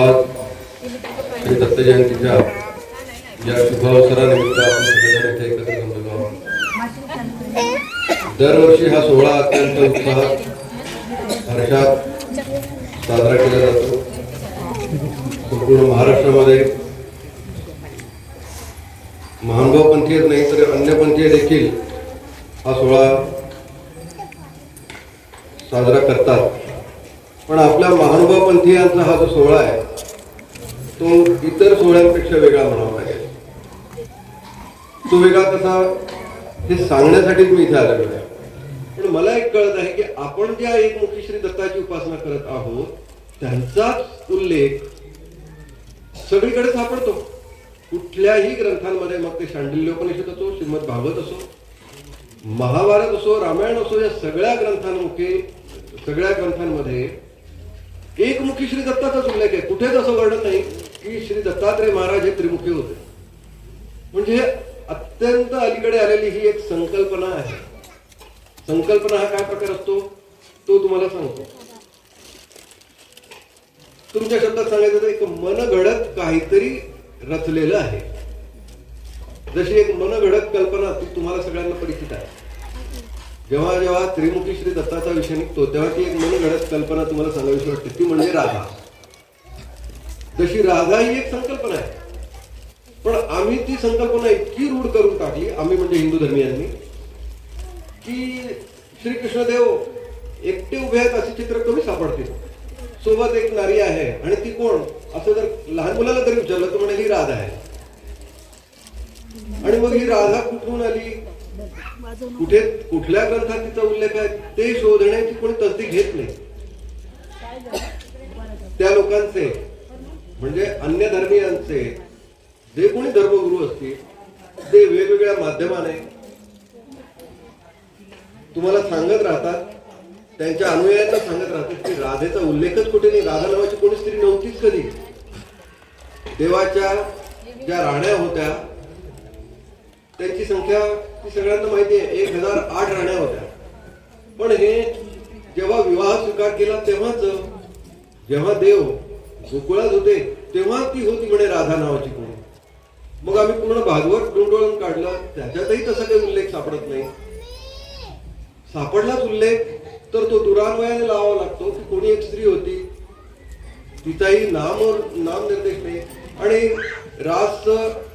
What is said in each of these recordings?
आज श्री दत्त जयंतीच्या या शुभ अवसरानिमित्त आपण सगळेजण इथे एकत्र जमलेलो आहोत. दरवर्षी हा सोहळा अत्यंत उत्साहात हर्षात साजरा केला जातो. संपूर्ण महाराष्ट्रामध्ये महानुभाव पंथीय नाही तर अन्य पंथीय देखील हा सोहळा साजरा करतात. पण आपल्या महानुभाव पंथीयांचा हा जो सोहळा आहे तो इतर सोहळ्यांपेक्षा वेगळा म्हणावा लागेल. तो वेगळा कसा? हे सांगण्यासाठीच मी इथे आलेलो आहे. पण मला एक कळत आहे की आपण ज्या एकमुखी श्री दत्ताची उपासना करत आहोत त्यांचाच उल्लेख सगळीकडे सापडतो. कुठल्याही ग्रंथांमध्ये मग ते शांडिल्योपनिषद असो श्रीमद भागवत असो महाभारत असो रामायण असो या सगळ्या ग्रंथांमुखे सगळ्या ग्रंथांमध्ये एकमुखी श्री दत्ताचाच उल्लेख आहे. कुठेच असं वर्णन नाही. की श्री दत्तात्रय महाराज हे त्रिमुखी होते. म्हणजे अत्यंत अलीकडे आलेली ही एक संकल्पना आहे. संकल्पना हा काय प्रकार असतो? तो तुम्हाला सांगतो. तुमच्या शब्दात सांगायचं तर एक मन घडत काहीतरी रचलेलं आहे. जशी एक मन घडत कल्पना ती तुम्हाला सगळ्यांना परिचित आहे. जेव्हा जेव्हा त्रिमुखी श्री दत्ताचा विषय निघतो तेव्हा ती एक मन घडत कल्पना तुम्हाला सांगावीशी वाटते. ती म्हणजे राधा. जशी राधा ही एक संकल्पना आहे. पण आम्ही ती संकल्पना इतकी रूढ करून टाकली आम्ही म्हणजे हिंदू धर्मियांनी की श्रीकृष्णदेव एकटे उभे आहेत असे चित्र कमी सापडतील? सोबत एक नारी आहे आणि ती कोण? असं जर लहान मुलाला तरी विचारलं तर म्हणे ही राधा आहे. आणि मग ही राधा कुठून आली? कुठे कुठल्या ग्रंथात तिचा उल्लेख आहे? ते शोधण्याची कोणी तसदी घेत नाही. त्या लोकांचे म्हणजे अन्य धर्मीयांचे जे कोणी धर्मगुरू असतील ते वेगवेगळ्या माध्यमाने तुम्हाला सांगत राहतात त्यांच्या अनुयायांना सांगत राहतात की राधेचा उल्लेखच कुठे नाही. राधा नावाची कोणी स्त्री नव्हतीच कधी. देवाच्या ज्या राण्या होत्या त्यांची संख्या ती सगळ्यांना माहिती आहे. एक हजार आठ राण्या होत्या. पण हे जेव्हा विवाह स्वीकार केला तेव्हाच जेव्हा देव गोकुळात होते तेव्हा ती होती म्हणे राधा नावाची कोणी मग आम्ही पूर्ण भागवत डोंडोळून काढलं त्याच्यातही तसा काही उल्लेख सापडत नाही. सापडलाच उल्लेख तर तो दुरान्वयाने लावावा लागतो की कोणी एक स्त्री होती. तिचाही नाम नाम निर्देश नाही. आणि रास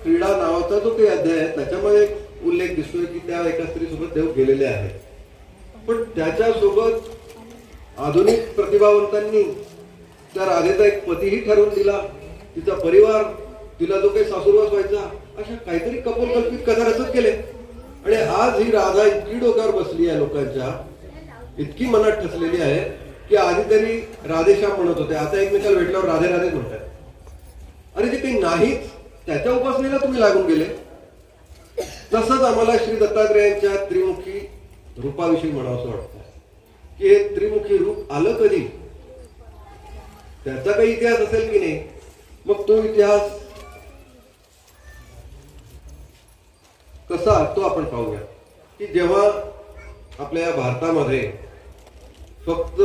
क्रीडा नावाचा जो काही अध्याय आहे त्याच्यामध्ये एक उल्लेख दिसतोय की त्या एका स्त्रीसोबत देव गेलेले आहेत. पण त्याच्यासोबत आधुनिक प्रतिभावंतांनी त्या राधेचा एक पतीही ठरवून दिला. तिचा परिवार तिला जो काही सासूरवास व्हायचा अशा काहीतरी कपोलकल्पित कथा रचत केले. आणि आज ही राधा इतकी डोक्यावर बसली आहे लोकांच्या इतकी मनात ठसलेली आहे की आधी तरी राधेश्याम म्हणत होते. आता एकमेकाला भेटल्यावर राधे राधे म्हणतात. अरे जे काही नाहीच त्याच्या उपासनेला तुम्ही लागून गेले. तसंच आम्हाला श्री दत्तात्रेयांच्या त्रिमुखी रूपाविषयी म्हणावं वाटतं. की हे त्रिमुखी रूप आलं कधी? त्याचा काही इतिहास असेल की नाही मग तो इतिहास कसा तो आपण पाहूया. की जेव्हा आपल्या या भारतामध्ये फक्त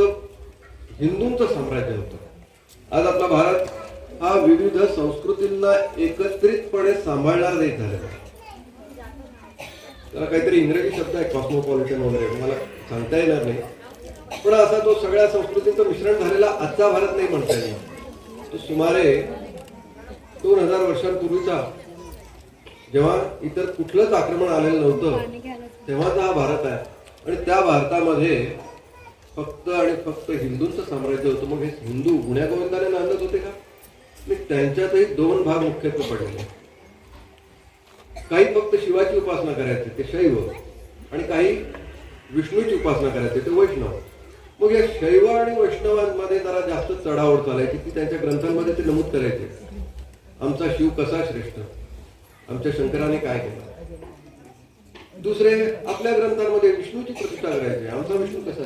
हिंदूंचं साम्राज्य होतं आज आपला भारत हा विविध संस्कृतींना एकत्रितपणे सांभाळणार नाही झालेला त्याला काहीतरी इंग्रजी शब्द आहे कॉस्मोपॉलिटन वगैरे मला सांगता येणार नाही. पण असा तो सगळ्या संस्कृतीचं मिश्रण झालेला आजचा भारत नाही म्हणता येईल तो सुमारे दोन हजार वर्षांपूर्वीचा जेव्हा इतर कुठलंच आक्रमण आलेलं नव्हतं तेव्हाचा हा भारत आहे. आणि त्या भारतामध्ये फक्त आणि फक्त हिंदूंचं साम्राज्य होतं. मग हे हिंदू गुण्यागोविंदाने नांदत होते का? आणि त्यांच्यातही दोन भाग मुख्यत्वे पडले काही फक्त शिवाची उपासना करायचे ते शैव आणि काही विष्णूची उपासना करायचे ते वैष्णव. मग या शैव आणि वैष्णवांमध्ये जरा जास्त चढाओढ चालायची ती त्यांच्या ग्रंथांमध्ये ते नमूद करायचे. आमचा शिव कसा श्रेष्ठ? आमच्या शंकराने काय केलं? दुसरे आपल्या ग्रंथांमध्ये विष्णूची प्रतिष्ठा करायची. आमचा विष्णू कसा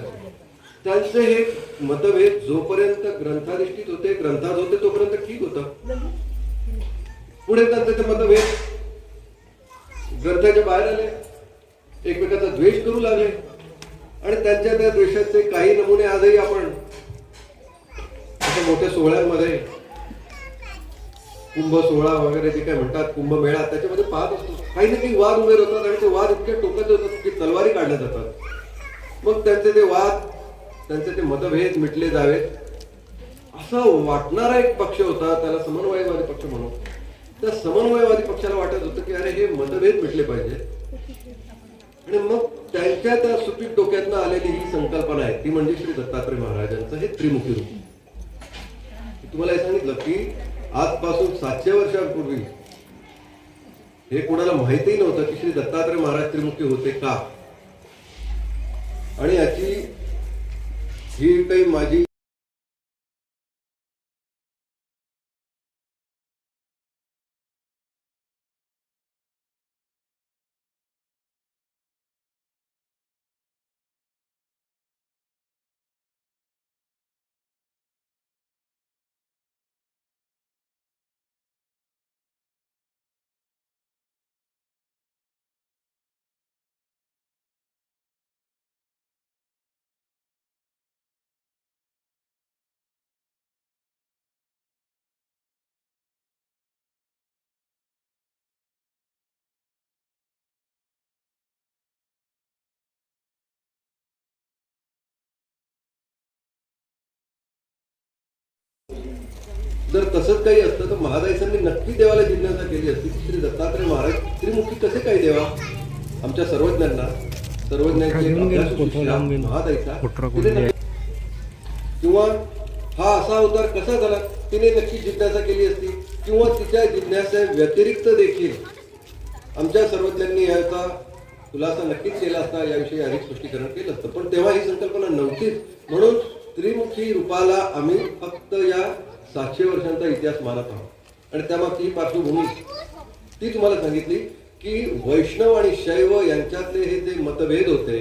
त्यांचे हे मतभेद जोपर्यंत ग्रंथाधिष्ठित होते ग्रंथात होते तोपर्यंत ठीक होता. पुढे त्यांचे ते मतभेद ग्रंथाच्या बाहेर आले. एकमेकाचा द्वेष करू लागले. आणि त्यांच्या त्या द्वेषाचे काही नमुने आजही आपण अशा मोठ्या सोहळ्यांमध्ये कुंभ सोहळा वगैरे जे काय म्हणतात कुंभमेळा त्याच्यामध्ये पाहत असतो. काही ना काही वाद उभे होतात आणि ते वाद इतके टोकाचे होतात की तलवारी काढल्या जातात. मग त्यांचे ते वाद त्यांचे ते मतभेद मिटले जावेत. असं वाटणारा एक पक्ष होता त्याला समन्वयवादी पक्ष म्हणू त्या समन्वयवादी पक्षाला वाटत होतं की अरे हे मतभेद मिटले पाहिजे आणि मग त्यांच्या त्या सुपीक डोक्यातनं आलेली ही संकल्पना आहे ती म्हणजे श्री दत्तात्रय महाराजांचं हे त्रिमुखी रूप. तुम्हाला हे सांगितलं की आजपासून सातशे वर्षांपूर्वी हे कोणाला माहितही नव्हतं की श्री दत्तात्रय महाराज त्रिमुखी होते का? आणि याची ही काही माझी जर तसंच काही असतं तर महादायसांनी नक्की देवाला जिज्ञासा केली असती की श्री दत्तात्रय महाराज त्रिमुखी कसे काय देवा? आमच्या सर्वज्ञांना सर्वज्ञांची. महादायचा किंवा हा असा अवतार कसा झाला? तिने नक्की जिज्ञासा केली असती. किंवा तिच्या जिज्ञासा व्यतिरिक्त देखील आमच्या सर्वज्ञांनी याचा खुलासा नक्कीच केला असता. याविषयी अधिक स्पष्टीकरण केलं असतं. पण तेव्हा ही संकल्पना नव्हतीच. म्हणून त्रिमुखी रूपाला आम्ही फक्त या सातशे वर्षांचा इतिहास मानत आहोत. आणि त्यामागची ही पार्श्वभूमी ती तुम्हाला सांगितली की वैष्णव आणि शैव यांच्यातले हे जे मतभेद होते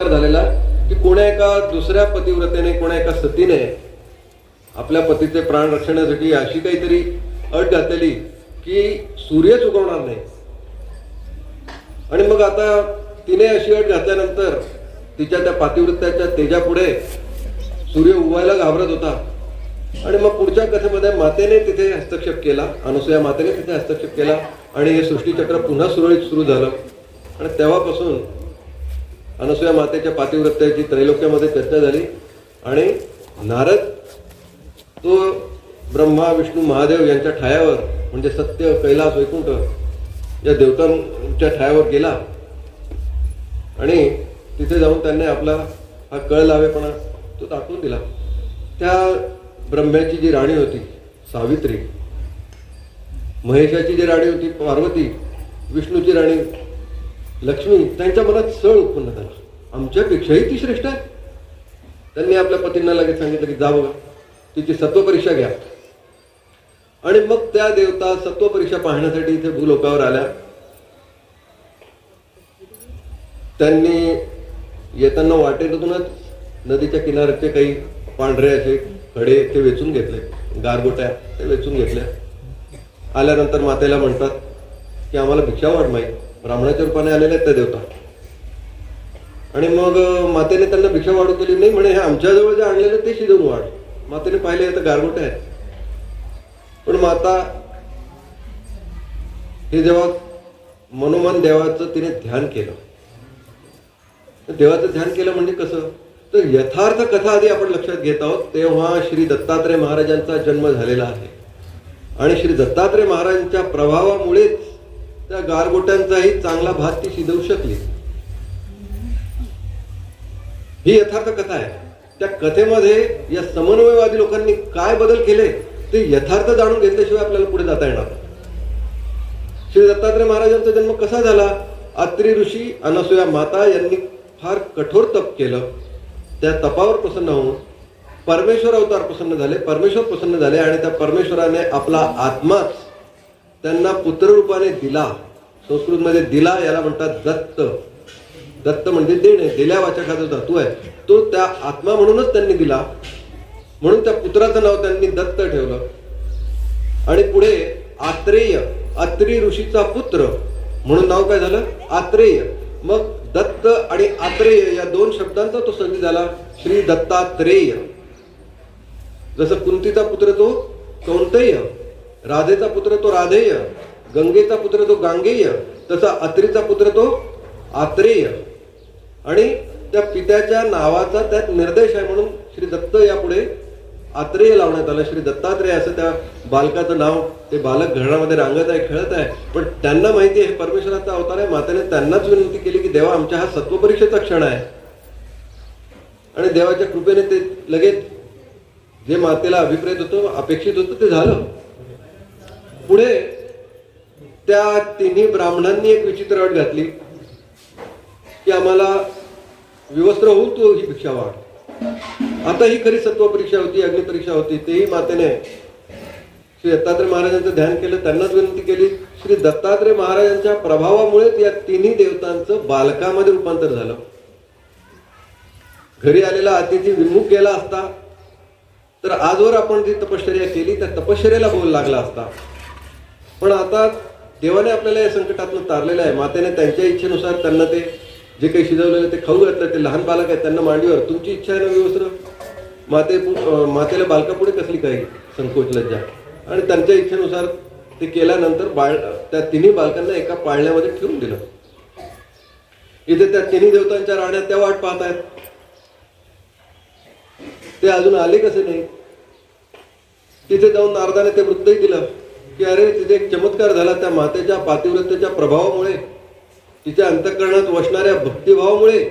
झालेला की कोण्या एका दुसऱ्या पतिव्रतेने कोण्या एका सतीने आपल्या पतीचे प्राण रक्षणासाठी अशी काहीतरी अट घातलेली की सूर्यच उगवणार नाही. आणि मग आता तिने अशी अट घातल्यानंतर तिच्या त्या पातिवृत्ताच्या तेजापुढे सूर्य उगवायला घाबरत होता. आणि मग पुढच्या कथेमध्ये मातेने तिथे हस्तक्षेप केला अनुसया मातेने तिथे हस्तक्षेप केला आणि हे सृष्टीचक्र पुन्हा सुरळीत सुरू झालं. आणि तेव्हापासून अनसुया मातेच्या पातिवृत्याची त्रैलोक्यामध्ये चर्चा झाली. आणि नारद तो ब्रह्मा विष्णू महादेव यांच्या ठायावर म्हणजे सत्य कैलास वैकुंठ या देवतांच्या ठायावर गेला. आणि तिथे जाऊन त्यांनी आपला हा कळ लावेपणा तो दाखवून दिला. त्या ब्रह्म्याची जी राणी होती सावित्री महेशाची जी राणी होती पार्वती विष्णूची राणी लक्ष्मी त्यांच्या मनात सळ उत्पन्न झाला. आमच्यापेक्षाही ती श्रेष्ठ आहे. त्यांनी आपल्या पतींना लगेच सांगितलं की जा बघा तिची सत्वपरीक्षा घ्या. आणि मग त्या देवता सत्वपरीक्षा पाहण्यासाठी इथे भूलोकावर आल्या. त्यांनी येताना वाटेतूनच नदीच्या किनाऱ्याचे काही पांढरे असे खडे ते वेचून घेतले. गारगोट्या ते वेचून घेतल्या. आल्यानंतर मातेला म्हणतात की आम्हाला भिक्षा वाढ माहीत ब्राह्मणाच्या रूपाने आलेले आहेत त्या देवता. आणि मग मातेने त्यांना भिक्षा वाढू केली. नाही म्हणे हे आमच्याजवळ जे आणलेलं ते शिजवून वाढ. मातेने पाहिले तर गारगोटे आहेत. पण माता हे जेव्हा मनोमन देवाचं तिने ध्यान केलं. देवाचं ध्यान केलं म्हणजे कसं? तर यथार्थ कथा आधी आपण लक्षात घेत आहोत. तेव्हा श्री दत्तात्रय महाराजांचा जन्म झालेला आहे. आणि श्री दत्तात्रय महाराजांच्या प्रभावामुळेच त्या गारगोट्यांचाही चांगला भात ती शिजवू शकली. ही यथार्थ कथा आहे. त्या कथेमध्ये या समन्वयवादी लोकांनी काय बदल केले ते यथार्थ जाणून घेतल्याशिवाय आपल्याला पुढे जाता येणार श्री दत्तात्रय महाराजांचा जन्म कसा झाला? अत्री ऋषी अनसुया माता यांनी फार कठोर तप केलं. त्या तपावर प्रसन्न होऊन परमेश्वर अवतार प्रसन्न झाले परमेश्वर प्रसन्न झाले आणि त्या परमेश्वराने आपला आत्माच त्यांना पुत्ररूपाने दिला. संस्कृतमध्ये दिला याला म्हणतात दत्त. दत्त म्हणजे देणे दिल्या वाचकाचा धातू आहे तो त्या आत्मा म्हणूनच त्यांनी दिला. म्हणून त्या पुत्राचं नाव त्यांनी दत्त ठेवलं. आणि पुढे आत्रेय अत्री ऋषीचा पुत्र म्हणून नाव काय झालं? आत्रेय. मग दत्त आणि आत्रेय या दोन शब्दांचा तो संधी झाला. श्री दत्तात्रेय. जसं कुंतीचा पुत्र तो कौंतय. राधेचा पुत्र तो राधेय गंगेचा पुत्र तो गांगेय तसा अत्रीचा पुत्र तो आत्रेय. आणि त्या पित्याच्या नावाचा त्यात निर्देश आहे म्हणून श्री दत्त यापुढे आत्रेय लावण्यात आलं. श्री दत्तात्रेय असं त्या बालकाचं नाव ते बालक घरामध्ये रांगत आहे खेळत आहे. पण त्यांना माहिती आहे परमेश्वराचा अवतार आहे. मातेने त्यांनाच विनंती केली की देवा आमच्या हा सत्वपरीक्षेचा क्षण आहे. आणि देवाच्या कृपेने ते लगेच जे मातेला अभिप्रेत होतं अपेक्षित होतं ते झालं. पुढे त्या तिन्ही ब्राह्मणांनी एक विचित्र अट घातली की आम्हाला विवस्त्र होऊ तो ही भिक्षा वाढ. आता ही खरी सत्व परीक्षा होती अग्निपरीक्षा होती तेही मातेने. श्री दत्तात्रय महाराजांचं ध्यान केलं त्यांनाच विनंती केली श्री दत्तात्रय महाराजांच्या प्रभावामुळेच या तिन्ही देवतांचं बालकामध्ये रूपांतर झालं. घरी आलेला अतिथी विमुख गेला असता तर आजवर आपण जी तपश्चर्या केली त्या तपश्चर्याला बोल लागला असता. पण आता देवाने आपल्याला या संकटातून तारलेलं आहे. मातेने त्यांच्या इच्छेनुसार त्यांना ते जे काही शिजवलेलं ते खाऊ घातलं ते लहान बालक आहे त्यांना मांडीवर. तुमची इच्छा आहे ना व्यवस्था माते मातेला बालकापुढे कसली काही संकोच लज्जा? आणि त्यांच्या इच्छेनुसार ते केल्यानंतर बाळ त्या तिन्ही बालकांना एका पाळण्यामध्ये ठेवून दिलं. इथे त्या तिन्ही देवतांच्या राण्यात त्या वाट पाहत आहेत. ते अजून आले कसे नाही? तिथे जाऊन नारदाने ते वृत्तही दिलं. की अरे तिथे एक चमत्कार झाला त्या मातेच्या पातिव्रतेच्या प्रभावामुळे. तिच्या अंतकरणात वसणाऱ्या भक्तिभावामुळे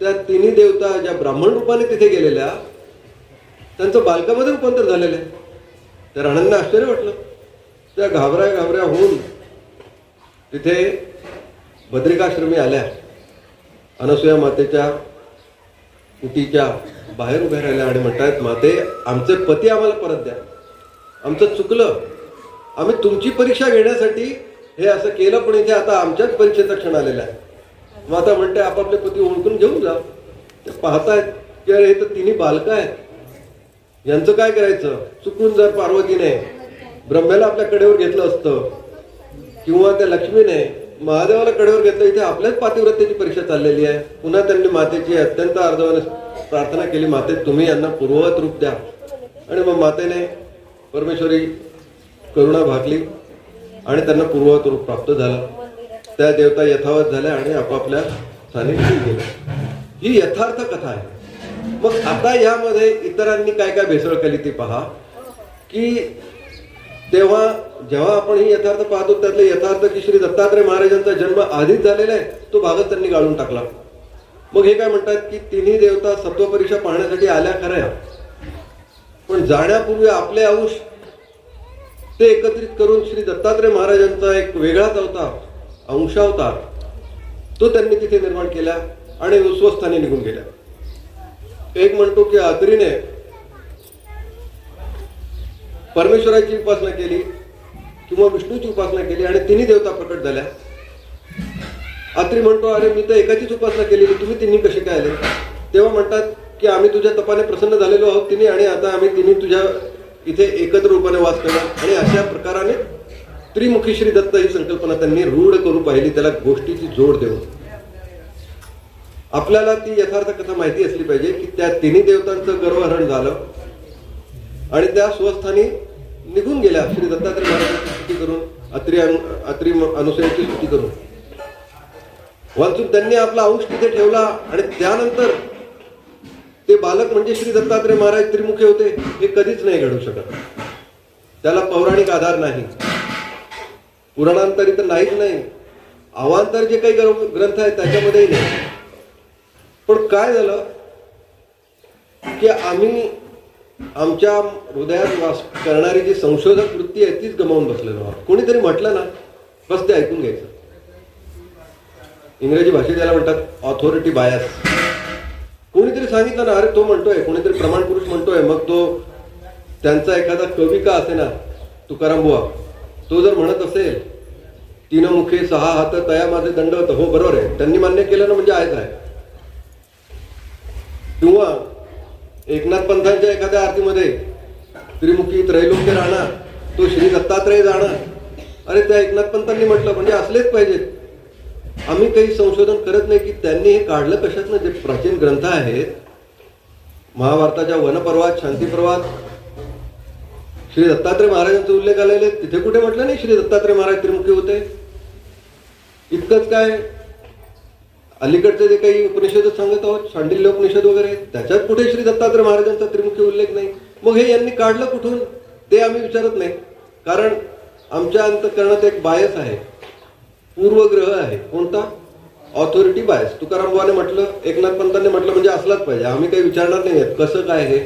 त्या तिन्ही देवता ज्या ब्राह्मण रूपाने तिथे गेलेल्या त्यांचं बालकामध्ये रूपांतर झालेलं आहे. त्या राणांना आश्चर्य वाटलं. त्या घाबऱ्या घाबऱ्या होऊन तिथे बद्रिकाश्रमी आल्या. अनसुया मातेच्या कुटीच्या बाहेर उभ्या राहिल्या आणि म्हणतायत माते आमचे पती आम्हाला परत द्या. आमचं चुकलं. आम्ही तुमची परीक्षा घेण्यासाठी हे असं केलं पण इथे आता आमच्याच परीक्षेचा क्षण आलेला आहे. मग आता म्हणते आपापले पती ओळखून घेऊन जा. ते पाहतायत की अरे हे तर तिन्ही बालकं आहेत. यांचं काय करायचं? चुकून जर पार्वतीने ब्रह्म्याला आपल्या कडेवर घेतलं असतं किंवा त्या लक्ष्मीने महादेवाला कडेवर घेतलं इथे आपल्याच पातिव्रत्याची परीक्षा चाललेली आहे. पुन्हा त्यांनी मातेची अत्यंत अर्धवाने प्रार्थना केली माते तुम्ही यांना पूर्ववत रूप द्या. आणि मग मातेने परमेश्वरी करुणा भागली आणि त्यांना पूर्ववत रूप प्राप्त झालं. त्या देवता यथावत झाल्या आणि आपापल्या स्थानी गेल्या ही यथार्थ कथा आहे. मग आता यामध्ये इतरांनी काय काय भेसळ केली ती पहा. की तेव्हा जेव्हा आपण ही यथार्थ पाहतो त्यातले यथार्थ की श्री दत्तात्रय महाराजांचा जन्म आधीच झालेला आहे तो भागच त्यांनी गाळून टाकला. मग हे काय म्हणतात की तिन्ही देवता सत्वपरीक्षा पाहण्यासाठी आल्या खऱ्या पण जाण्यापूर्वी आपले अंश ते एकत्रित करून श्री दत्तात्रय महाराजांचा एक वेगळाच अवतार अंशावतार तो त्यांनी तिथे निर्माण केला आणि स्वस्थानी निघून गेल्या एक म्हणतो की आत्रीने परमेश्वराची उपासना केली किंवा विष्णूची उपासना केली आणि तिन्ही देवता प्रकट झाल्या. आत्री म्हणतो अरे मी तर एकाचीच उपासना केलेली तुम्ही तिन्ही कसे काय आले? तेव्हा म्हणतात की आम्ही तुझ्या तपाने प्रसन्न झालेलो आहोत तिन्ही आणि आता आम्ही तिन्ही तुझ्या इथे एकत्र रूपाने वास करणार. आणि अशा प्रकाराने त्रिमुखी श्री दत्त ही संकल्पना त्यांनी रूढ करू पाहिली. त्याला गोष्टीची जोड देऊन. आपल्याला ती यथार्थ कथा माहिती असली पाहिजे की त्या तिन्ही देवतांचं गर्वहरण झालं. आणि त्या स्वस्थानी निघून गेल्या. श्री दत्तात्रय महाराजांची स्तुती करून अत्री अत्री अनुसयाची स्तुती करून. वाचून त्यांनी आपला अंश तिथे ठेवला. आणि त्यानंतर ते बालक म्हणजे श्री दत्तात्रय महाराज त्रिमुखे होते हे कधीच नाही घडू शकत. त्याला पौराणिक आधार नाही. पुराणांतरी तर नाहीच नाही. अवांतर जे काही ग्रंथ आहेत त्याच्यामध्येही नाही. पण काय झालं? की आम्ही आमच्या हृदयात वास करणारी जी संशोधक वृत्ती आहे तीच गमावून बसलेलो आहोत. कोणीतरी म्हटलं ना बस ते ऐकून घ्यायचं. इंग्रजी भाषेत त्याला म्हणतात ऑथॉरिटी बायस कोणीतरी सांगितलं ना अरे तो म्हणतोय कोणीतरी प्रमाण पुरुष म्हणतोय. मग तो त्यांचा एखादा कवी का असे ना तुकाराम बुवा तो जर म्हणत असेल तीन मुखे सहा हात तया माझे दंड होत हो बरोबर आहे. त्यांनी मान्य केलं ना म्हणजे आहेच आहे. किंवा एकनाथ पंथांच्या एखाद्या आरतीमध्ये त्रिमुखी त्रैलोक्य राहणार तो श्री दत्तात्रय जाणार. अरे त्या एकनाथ पंथांनी म्हटलं म्हणजे असलेच पाहिजेत. आम्ही काही संशोधन करत नाही की त्यांनी हे काढलं कशातनं? जे प्राचीन ग्रंथ आहेत महाभारताच्या वनपर्वात शांतीपर्वात श्री दत्तात्रय महाराजांचा उल्लेख आलेले तिथे कुठे म्हटलं नाही श्री दत्तात्रय महाराज त्रिमुखी होते? इतकंच काय? अलीकडचे जे काही उपनिषद सांगत आहोत शांडिल्य उपनिषद वगैरे त्याच्यात कुठे श्री दत्तात्रय महाराजांचा त्रिमुखी उल्लेख नाही? मग हे यांनी काढलं कुठून? ते आम्ही विचारत नाही. कारण आमच्या अंतकरणात एक बायस आहे. पूर्वग्रह आहे. कोणता? ऑथॉरिटी बायस तुकाराम बुवाने म्हटलं एकनाथ पंतांनी म्हटलं म्हणजे असलाच पाहिजे. आम्ही काही विचारणार नाही आहेत कसं काय हे?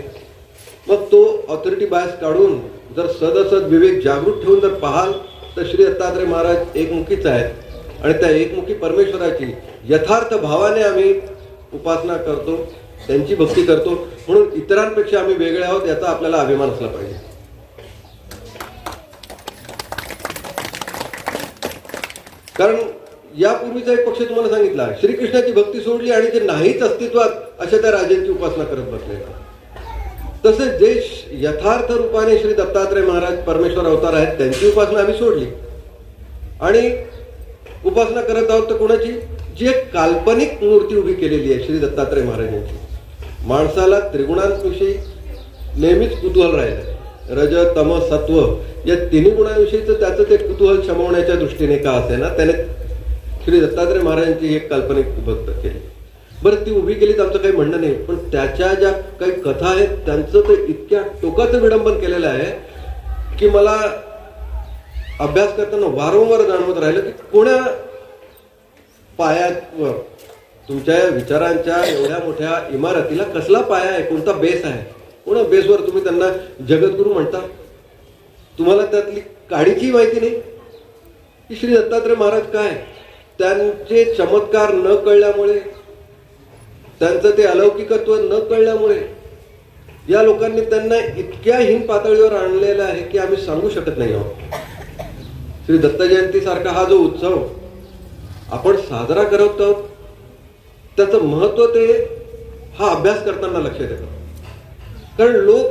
मग तो ऑथॉरिटी बायस काढून जर सदसद विवेक जागृत ठेवून जर पाहाल तर श्री दत्तात्रय महाराज एकमुखीच आहेत. आणि त्या एकमुखी परमेश्वराची यथार्थ भावाने आम्ही उपासना करतो त्यांची भक्ती करतो. म्हणून इतरांपेक्षा आम्ही वेगळे आहोत याचा आपल्याला अभिमान असला पाहिजे. कारण यापूर्वीचा एक पक्ष तुम्हाला सांगितला श्रीकृष्णाची भक्ती सोडली आणि जे नाहीच अस्तित्वात अशा त्या राजांची उपासना करत बसले. तसेच जे श- यथार्थ रूपाने श्री दत्तात्रय महाराज परमेश्वर अवतार आहेत त्यांची उपासना आम्ही सोडली. आणि उपासना करत आहोत तर कोणाची? जी एक काल्पनिक मूर्ती उभी केलेली आहे श्री दत्तात्रय महाराजांची. माणसाला त्रिगुणांविषयी नेहमीच कुतूहल राहिलं रज तम सत्व या तिन्ही गुणांविषयीचं त्याचं ते कुतूहल शमवण्याच्या दृष्टीने का असे ना त्याने श्री दत्तात्रय महाराजांची एक काल्पनिक भक्त केली. बरं ती उभी केली तर आमचं काही म्हणणं नाही पण त्याच्या ज्या काही कथा आहेत त्यांचं ते इतक्या टोकाचं विडंबन केलेलं आहे की मला अभ्यास करताना वारंवार जाणवत राहिलं की कोण्या पायावर तुमच्या विचारांच्या एवढ्या मोठ्या इमारतीला कसला पाया आहे कोणता बेस आहे? कोणा बेसवर तुम्ही त्यांना जगद्गुरू म्हणता? तुम्हाला त्यातली काडीची माहिती नाही? की श्री दत्तात्रय महाराज काय? त्यांचे चमत्कार न कळल्यामुळे त्यांचं ते अलौकिकत्व न कळल्यामुळे या लोकांनी त्यांना इतक्या हीन पातळीवर आणलेलं आहे की आम्ही सांगू शकत नाही आहोत. श्री दत्त सारखा हा जो उत्सव आपण साजरा करत आहोत त्याचं महत्त्व ते हा अभ्यास करताना लक्षात येतं. कारण लोक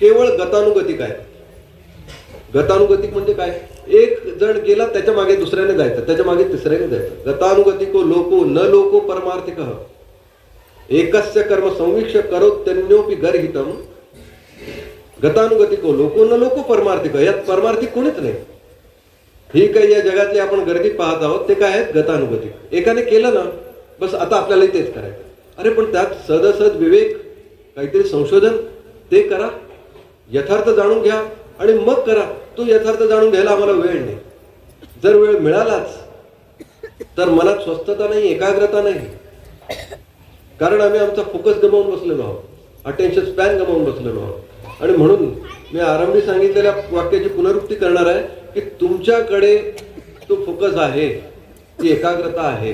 केवळ गतानुगतिक आहेत. गतानुगतिक म्हणजे काय? एक जण गेला त्याच्यामागे दुसऱ्याने जायचं त्याच्यामागे तिसऱ्याने जायचं. गतानुगतिको लोको न लोको परमार्थिक. एकस्य कर्म संविक्ष करो त्यांनी गरहितम. गतानुगतिको लोको न लोको परमार्थिक यात परमार्थिक कोणीच नाही. ही काही या जगातली आपण गर्दी पाहत आहोत ते काय आहेत? गतानुगतिक. एकाने केलं ना बस आता आपल्यालाही तेच करायचं. अरे पण त्यात सदसद विवेक काहीतरी संशोधन ते करा यथार्थ जाणून घ्या आणि मग करा. तो यथार्थ जाणून घ्यायला आम्हाला वेळ नाही. जर वेळ मिळालाच तर मनात स्वस्थता नाही एकाग्रता नाही. कारण आम्ही आमचा फोकस गमावून बसलेलो आहोत अटेन्शन स्पॅन गमावून बसलेलो आहोत. आणि म्हणून मी आरंभी सांगितलेल्या वाक्याची पुनरुक्ती करणार आहे की तुमच्याकडे तो फोकस आहे ती एकाग्रता आहे.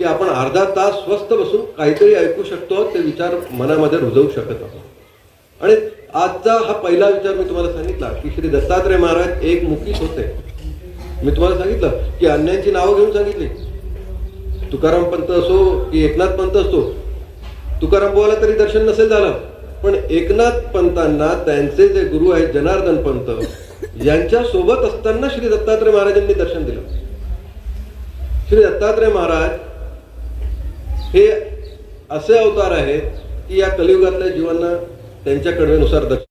की आपण अर्धा तास स्वस्थ बसून काहीतरी ऐकू शकतो ते विचार मनामध्ये रुजवू शकत आहोत आणि आजचा हा पहिला विचार मी तुम्हाला सांगितला की श्री दत्तात्रय महाराज एक मुखीच होते. मी तुम्हाला सांगितलं की अन्यांची नावं घेऊन सांगितली. तुकाराम पंत असो की एकनाथ पंत असतो तुकाराम बोला तरी दर्शन नसेल झालं. पण एकनाथ पंतांना त्यांचे जे गुरु आहेत जनार्दन पंत यांच्या सोबत असताना श्री दत्तात्रय महाराजांनी दर्शन दिलं. श्री दत्तात्रय महाराज हे असे अवतार आहेत की या कलियुगातल्या जीवांना त्यांच्या कडवेनुसार दक्ष